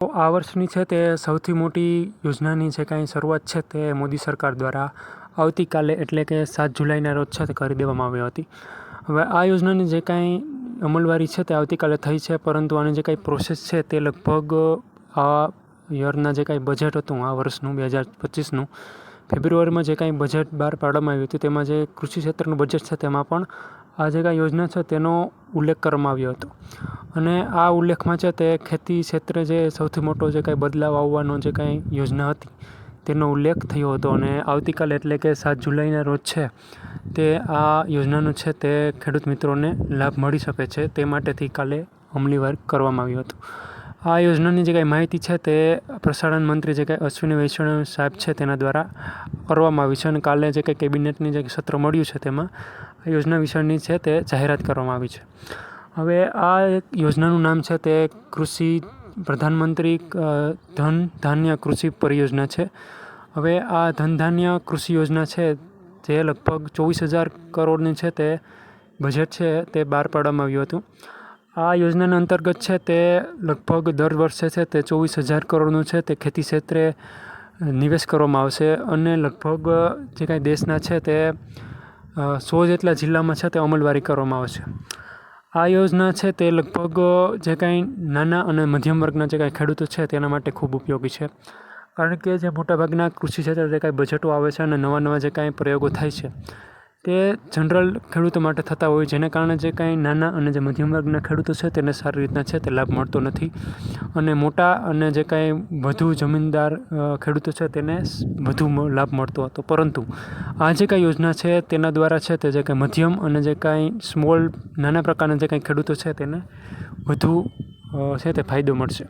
આ વર્ષની છે તે સૌથી મોટી યોજનાની જે કાંઈ શરૂઆત છે તે મોદી સરકાર દ્વારા આવતીકાલે એટલે કે સાત જુલાઈના રોજ છે તે કરી દેવામાં આવી હતી. હવે આ યોજનાની જે કાંઈ અમલવારી છે તે આવતીકાલે થઈ છે, પરંતુ આની જે કાંઈ પ્રોસેસ છે તે લગભગ આ યરના જે કાંઈ બજેટ હતું, આ વર્ષનું, બે હજાર પચીસનું, ફેબ્રુઆરીમાં જે કાંઈ બજેટ બહાર પાડવામાં આવ્યું હતું, તેમાં જે કૃષિ ક્ષેત્રનું બજેટ છે તેમાં પણ આ જે કાંઈ યોજના છે તેનો ઉલ્લેખ કરવામાં આવ્યો હતો. અને આ ઉલ્લેખમાં છે તે ખેતી ક્ષેત્રે જે સૌથી મોટો જે કાંઈ બદલાવ આવવાનો જે કાંઈ યોજના હતી, તેનો ઉલ્લેખ થયો હતો. અને આવતીકાલ એટલે કે સાત જુલાઈના રોજ છે તે આ યોજનાનું છે તે ખેડૂત મિત્રોને લાભ મળી શકે છે. તે માટેથી કાલે અમલીવાર કરવામાં આવ્યું હતું. આ યોજનાની જે કાંઈ માહિતી છે તે પ્રસારણ મંત્રી જે કાંઈ અશ્વિની વૈષ્ણવ સાહેબ છે તેના દ્વારા કરવામાં આવી છે. અને કાલે જે કંઈ કેબિનેટની જે સત્ર મળ્યું છે તેમાં યોજના વિશેની છે તે જાહેરાત કરવામાં આવી છે. હવે આ યોજનાનું નામ છે તે કૃષિ પ્રધાનમંત્રી ધન ધાન્ય કૃષિ પરિયોજના છે. હવે આ ધન ધાન્ય કૃષિ યોજના છે જે લગભગ ચોવીસ હજાર કરોડની છે તે બજેટ છે તે બહાર પાડવામાં આવ્યું હતું. આ યોજનાના અંતર્ગત છે તે લગભગ દર વર્ષે છે તે ચોવીસ હજાર કરોડનું છે તે ખેતી ક્ષેત્રે નિવેશ કરવામાં આવશે અને લગભગ જે કાંઈ દેશના છે તે સો જેટલા જિલ્લામાં છે તે અમલવારી કરવામાં આવે છે. આ યોજના છે તે લગભગ જે કાંઈ નાના અને મધ્યમ વર્ગના જે કાંઈ ખેડૂતો છે તેના માટે ખૂબ ઉપયોગી છે. કારણ કે જે મોટાભાગના કૃષિ ક્ષેત્રે જે કાંઈ બજેટો આવે છે અને નવા નવા જે કાંઈ પ્રયોગો થાય છે તે જનરલ ખેડૂતો માટે થતા હોય, જેને કારણે જે કાંઈ નાના અને જે મધ્યમ વર્ગના ખેડૂતો છે તેને સારી રીતના છે તે લાભ મળતો નથી. અને મોટા અને જે કાંઈ વધુ જમીનદાર ખેડૂતો છે તેને વધુ લાભ મળતો હતો. પરંતુ આ જે કાંઈ યોજના છે તેના દ્વારા છે તે જે કાંઈ મધ્યમ અને જે કાંઈ સ્મોલ, નાના પ્રકારના જે કાંઈ ખેડૂતો છે તેને વધુ છે તે ફાયદો મળશે.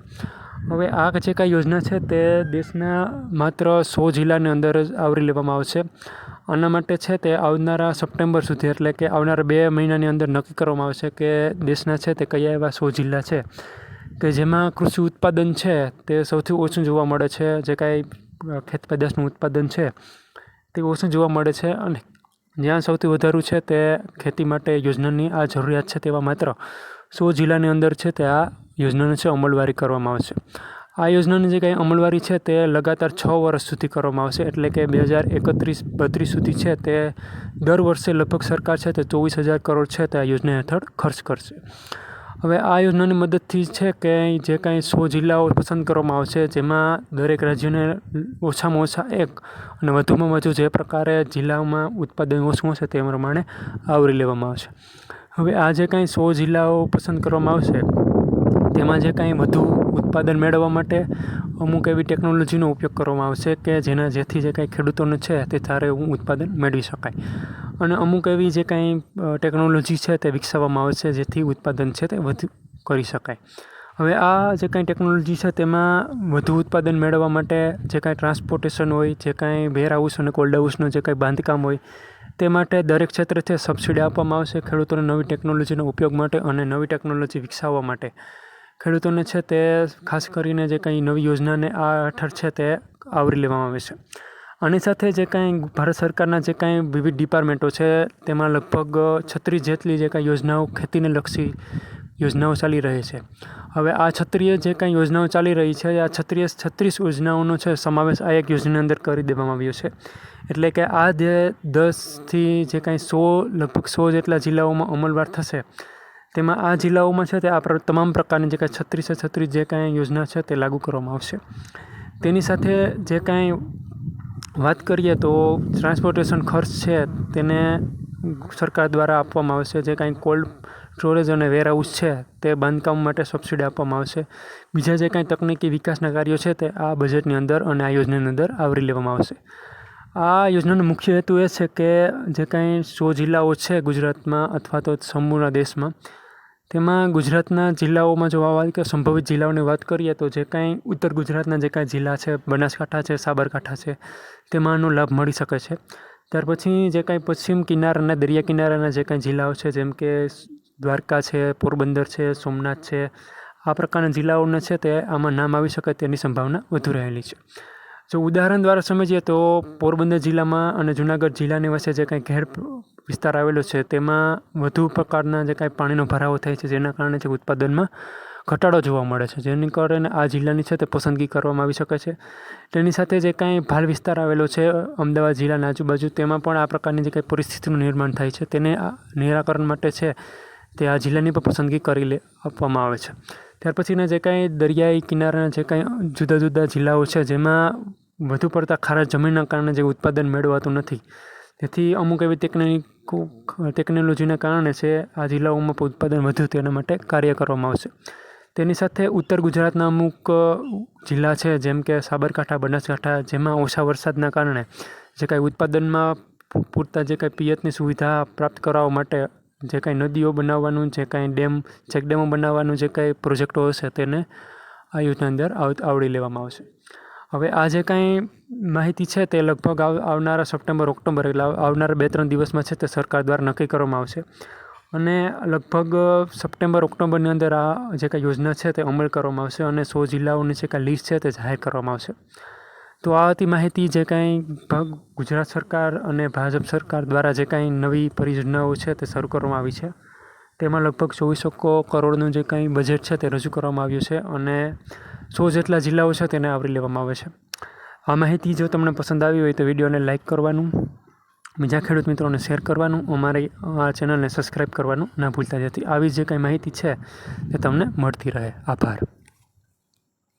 હવે આ જે કાંઈ યોજના છે તે દેશના માત્ર સો જિલ્લાની અંદર જ આવરી લેવામાં આવશે. આના માટે છે તે આવનારા સપ્ટેમ્બર સુધી, એટલે કે આવનારા બે મહિનાની અંદર નક્કી કરવામાં આવશે કે દેશના છે તે કયા એવા સો જિલ્લા છે. કે જેમાં કૃષિ ઉત્પાદન છે તે સૌથી ઓછું જોવા મળે છે, જે કાંઈ ખેત પેદાશનું ઉત્પાદન છે તે ઓછું જોવા મળે છે અને જ્યાં સૌથી વધારું છે તે ખેતી માટે યોજનાની આ જરૂરિયાત છે તેવા માત્ર સો જિલ્લાની અંદર છે તે આ યોજનાનો છે અમલવારી કરવામાં આવશે. આ યોજનાની જે કાંઈ અમલવારી છે તે લગાતાર છ વર્ષ સુધી કરવામાં આવશે. એટલે કે બે હજાર એકત્રીસ બત્રીસ સુધી છે તે દર વર્ષે લગભગ સરકાર છે તે ચોવીસ હજાર કરોડ છે તે આ યોજના હેઠળ ખર્ચ કરશે. હવે આ યોજનાની મદદથી છે કે જે કાંઈ સો જિલ્લાઓ પસંદ કરવામાં આવશે, જેમાં દરેક રાજ્યને ઓછામાં ઓછા એક અને વધુમાં વધુ જે પ્રકારે જિલ્લાઓમાં ઉત્પાદન ઓછું હશે તે પ્રમાણે આવરી લેવામાં આવશે. હવે આ જે કાંઈ સો જિલ્લાઓ પસંદ કરવામાં આવશે તેમાં જે કાંઈ વધુ ઉત્પાદન મેળવવા માટે અમુક એવી ટેકનોલોજીનો ઉપયોગ કરવામાં આવશે કે જેના જેથી જે કાંઈ ખેડૂતોને છે તે સારું એવું ઉત્પાદન મેળવી શકાય. અને અમુક એવી જે કાંઈ ટેકનોલોજી છે તે વિકસાવવામાં આવશે જેથી ઉત્પાદન છે તે વધુ કરી શકાય. હવે આ જે કાંઈ ટેકનોલોજી છે તેમાં વધુ ઉત્પાદન મેળવવા માટે જે કાંઈ ટ્રાન્સપોર્ટેશન હોય, જે કાંઈ વેરહાઉસ અને કોલ્ડ હાઉસનું જે કાંઈ બાંધકામ હોય, તે માટે દરેક ક્ષેત્રે સબસિડી આપવામાં આવશે ખેડૂતોને નવી ટેકનોલોજીનો ઉપયોગ માટે અને નવી ટેકનોલોજી વિકસાવવા માટે. ખેડૂતોને છે તે ખાસ કરીને જે કંઈ નવી યોજનાને આ હેઠળ છે તે આવરી લેવામાં આવે છે. આની સાથે જે કાંઈ ભારત સરકારના જે કાંઈ વિવિધ ડિપાર્ટમેન્ટો છે, તેમાં લગભગ છત્રીસ જેટલી જે કાંઈ યોજનાઓ ખેતીને લક્ષી યોજનાઓ ચાલી રહી છે. હવે આ છત્રીય જે કાંઈ યોજનાઓ ચાલી રહી છે, આ છત્રીય છત્રીસ યોજનાઓનો છે સમાવેશ આ એક યોજનાની અંદર કરી દેવામાં આવ્યો છે. એટલે કે આ જે દસથી જે કાંઈ સો, લગભગ સો જેટલા જિલ્લાઓમાં અમલવાર થશે તેમાં આ જિલ્લાઓમાં છે તે આ તમામ પ્રકારની જે કાંઈ છત્રીસે છત્રીસ જે કાંઈ યોજના છે તે લાગુ કરવામાં આવશે. તેની સાથે જે કાંઈ વાત કરીએ તો ટ્રાન્સપોર્ટેશન ખર્ચ છે તેને સરકાર દ્વારા આપવામાં આવશે. જે કાંઈ કોલ્ડ સ્ટોરેજ અને વેરહાઉસ છે તે બાંધકામ માટે સબસિડી આપવામાં આવશે. બીજા જે કાંઈ તકનીકી વિકાસના કાર્યો છે તે આ બજેટની અંદર અને આ યોજનાની અંદર આવરી લેવામાં આવશે. આ યોજનાનો મુખ્ય હેતુ એ છે કે જે કાંઈ સો જિલ્લાઓ છે ગુજરાતમાં અથવા તો સંપૂર્ણ દેશમાં તેમાં ગુજરાતના જિલ્લાઓમાં જોવા વાત કે સંભવિત જિલ્લાઓની વાત કરીએ તો જે કાંઈ ઉત્તર ગુજરાતના જે કાંઈ જિલ્લા છે, બનાસકાંઠા છે, સાબરકાંઠા છે તેમાં આનો લાભ મળી શકે છે. ત્યાર પછી જે કાંઈ પશ્ચિમ કિનારાના, દરિયા કિનારાના જે કાંઈ જિલ્લાઓ છે, જેમ કે દ્વારકા છે, પોરબંદર છે, સોમનાથ છે, આ પ્રકારના જિલ્લાઓને છે તે આમાં નામ આવી શકે તેની સંભાવના વધુ રહેલી છે. જો ઉદાહરણ દ્વારા સમજીએ તો પોરબંદર જિલ્લામાં અને જુનાગઢ જિલ્લાની વચ્ચે જે કાંઈ ઘેર વિસ્તાર આવેલો છે, તેમાં વધુ પ્રકારના જે કાંઈ પાણીનો ભરાવો થાય છે, જેના કારણે જે ઉત્પાદનમાં ઘટાડો જોવા મળે છે. જેની કારણે આ જિલ્લાની છે તે પસંદગી કરવામાં આવી શકે છે. તેની સાથે જે કાંઈ ભાલ વિસ્તાર આવેલો છે, અમદાવાદ જિલ્લાના આજુબાજુ, તેમાં પણ આ પ્રકારની જે કાંઈ પરિસ્થિતિનું નિર્માણ થાય છે. તેને નિરાકરણ માટે છે તે આ જિલ્લાની પણ પસંદગી કરી લે, આપવામાં આવે છે. ત્યાર પછીના જે કાંઈ દરિયાઈ કિનારાના જે કાંઈ જુદા જુદા જિલ્લાઓ છે, જેમાં વધુ પડતા ખારા જમીનના કારણે જે ઉત્પાદન મેળવાતું નથી. તેથી અમુક એવી ટેકનિકો, ટેકનોલોજીના કારણે છે, આ જિલ્લાઓમાં ઉત્પાદન વધુ તેના માટે કાર્ય કરવામાં આવશે. તેની સાથે ઉત્તર ગુજરાતના અમુક જિલ્લા છે, જેમ કે સાબરકાંઠા, બનાસકાંઠા, જેમાં ઓછા વરસાદના કારણે જે કાંઈ ઉત્પાદનમાં પૂરતા જે કાંઈ પિયતની સુવિધા પ્રાપ્ત કરાવવા માટે જે કાંઈ નદીઓ બનાવવાનું, જે કાંઈ ડેમ, ચેકડેમો બનાવવાનું જે કાંઈ પ્રોજેક્ટો હશે, તેને આ યોજના અંદર આવડી લેવામાં આવશે. હવે આ જે કાંઈ માહિતી છે તે લગભગ આવ, આવનારા સપ્ટેમ્બર, ઓક્ટોબર એટલે આવનારા બે ત્રણ દિવસમાં છે તે સરકાર દ્વારા નક્કી કરવામાં આવશે. અને લગભગ સપ્ટેમ્બર, ઓક્ટોબરની અંદર આ જે કાંઈ યોજના છે તે અમલ કરવામાં આવશે અને સો જિલ્લાઓની જે કાંઈ લિસ્ટ છે તે જાહેર કરવામાં આવશે. તો આ હતી માહિતી જે કાંઈ ગુજરાત સરકાર અને ભાજપ સરકાર દ્વારા જે કાંઈ નવી પરિયોજનાઓ છે તે શરૂ કરવામાં આવી છે. તેમાં લગભગ ચોવીસો કરોડનું જે કંઈ બજેટ છે તે રજૂ કરવામાં આવ્યું છે અને સો જેટલા જિલ્લાઓ છે તેને આવરી લેવામાં આવે છે. આ માહિતી જો તમને પસંદ આવી હોય તો વિડીયોને લાઇક કરવાનું, બીજા ખેડૂત મિત્રોને શેર કરવાનું, અમારી, આ ચેનલને સબસ્ક્રાઈબ કરવાનું ના ભૂલતા. જેથી આવી જે કાંઈ માહિતી છે તે તમને મળતી રહે. આભાર.